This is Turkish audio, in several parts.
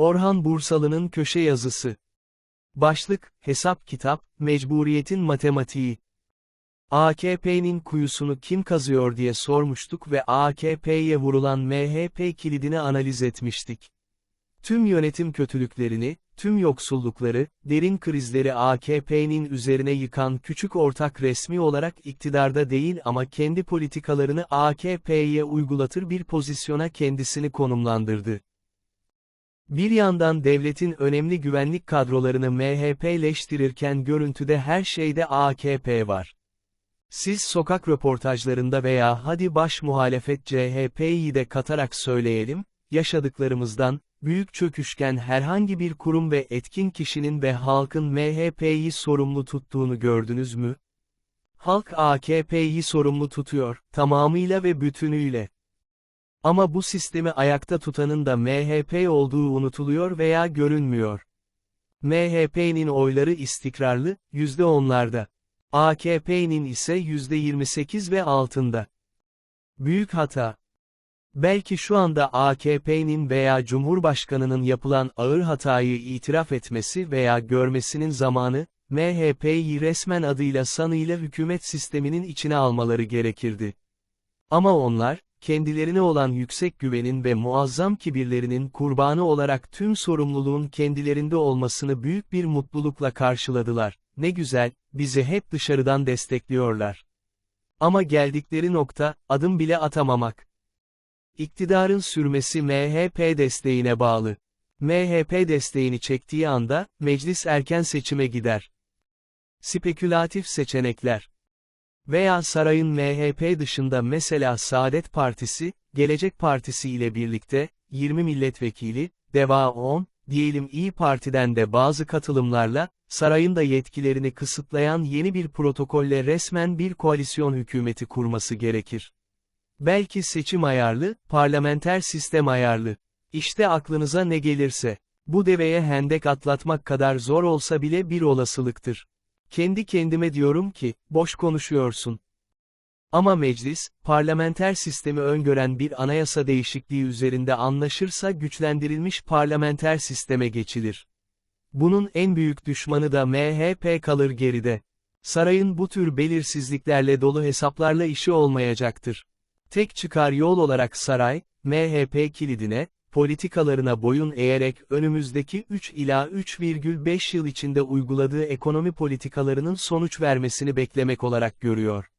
Orhan Bursalı'nın köşe yazısı. Başlık, Hesap Kitap, Mecburiyetin Matematiği. AKP'nin kuyusunu kim kazıyor diye sormuştuk ve AKP'ye vurulan MHP kilidini analiz etmiştik. Tüm yönetim kötülüklerini, tüm yoksullukları, derin krizleri AKP'nin üzerine yıkan küçük ortak resmi olarak iktidarda değil ama kendi politikalarını AKP'ye uygulatır bir pozisyona kendisini konumlandırdı. Bir yandan devletin önemli güvenlik kadrolarını MHP'leştirirken görüntüde her şeyde AKP var. Siz sokak röportajlarında veya hadi baş muhalefet CHP'yi de katarak söyleyelim, yaşadıklarımızdan, büyük çöküşken herhangi bir kurum ve etkin kişinin ve halkın MHP'yi sorumlu tuttuğunu gördünüz mü? Halk AKP'yi sorumlu tutuyor, tamamıyla ve bütünüyle. Ama bu sistemi ayakta tutanın da MHP olduğu unutuluyor veya görünmüyor. MHP'nin oyları istikrarlı, yüzde onlarda. AKP'nin ise yüzde 28 ve altında. Büyük hata. Belki şu anda AKP'nin veya Cumhurbaşkanının yapılan ağır hatayı itiraf etmesi veya görmesinin zamanı, MHP'yi resmen adıyla sanıyla hükümet sisteminin içine almaları gerekirdi. Ama onlar, kendilerine olan yüksek güvenin ve muazzam kibirlerinin kurbanı olarak tüm sorumluluğun kendilerinde olmasını büyük bir mutlulukla karşıladılar. Ne güzel, bizi hep dışarıdan destekliyorlar. Ama geldikleri nokta, adım bile atamamak. İktidarın sürmesi MHP desteğine bağlı. MHP desteğini çektiği anda, meclis erken seçime gider. Spekülatif seçenekler. Veya sarayın MHP dışında mesela Saadet Partisi, Gelecek Partisi ile birlikte, 20 milletvekili, DEVA 10, diyelim İyi Parti'den de bazı katılımlarla, sarayın da yetkilerini kısıtlayan yeni bir protokolle resmen bir koalisyon hükümeti kurması gerekir. Belki seçim ayarlı, parlamenter sistem ayarlı. İşte aklınıza ne gelirse. Bu deveye hendek atlatmak kadar zor olsa bile bir olasılıktır. Kendi kendime diyorum ki, boş konuşuyorsun. Ama meclis, parlamenter sistemi öngören bir anayasa değişikliği üzerinde anlaşırsa güçlendirilmiş parlamenter sisteme geçilir. Bunun en büyük düşmanı da MHP kalır geride. Sarayın bu tür belirsizliklerle dolu hesaplarla işi olmayacaktır. Tek çıkar yol olarak saray, MHP kilidine, politikalarına boyun eğerek önümüzdeki 3 ila 3,5 yıl içinde uyguladığı ekonomi politikalarının sonuç vermesini beklemek olarak görüyor.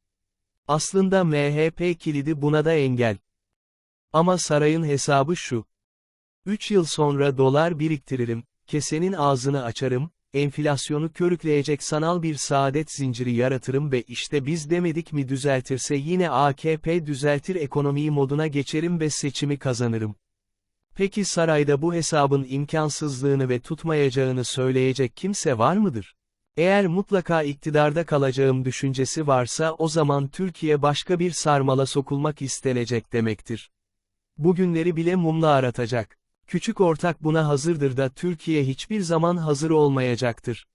Aslında MHP kilidi buna da engel. Ama sarayın hesabı şu. 3 yıl sonra dolar biriktiririm, kesenin ağzını açarım, enflasyonu körükleyecek sanal bir saadet zinciri yaratırım ve işte biz demedik mi düzeltirse yine AKP düzeltir ekonomiyi moduna geçerim ve seçimi kazanırım. Peki sarayda bu hesabın imkansızlığını ve tutmayacağını söyleyecek kimse var mıdır? Eğer mutlaka iktidarda kalacağım düşüncesi varsa o zaman Türkiye başka bir sarmala sokulmak istenecek demektir. Bugünleri bile mumla aratacak. Küçük ortak buna hazırdır da Türkiye hiçbir zaman hazır olmayacaktır.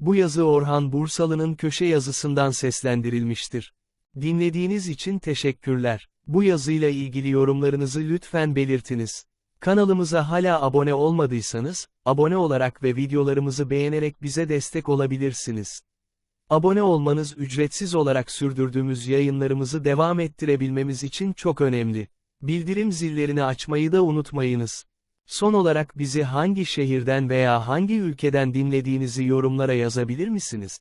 Bu yazı Orhan Bursalı'nın köşe yazısından seslendirilmiştir. Dinlediğiniz için teşekkürler. Bu yazıyla ilgili yorumlarınızı lütfen belirtiniz. Kanalımıza hala abone olmadıysanız, abone olarak ve videolarımızı beğenerek bize destek olabilirsiniz. Abone olmanız ücretsiz olarak sürdürdüğümüz yayınlarımızı devam ettirebilmemiz için çok önemli. Bildirim zillerini açmayı da unutmayınız. Son olarak bizi hangi şehirden veya hangi ülkeden dinlediğinizi yorumlara yazabilir misiniz?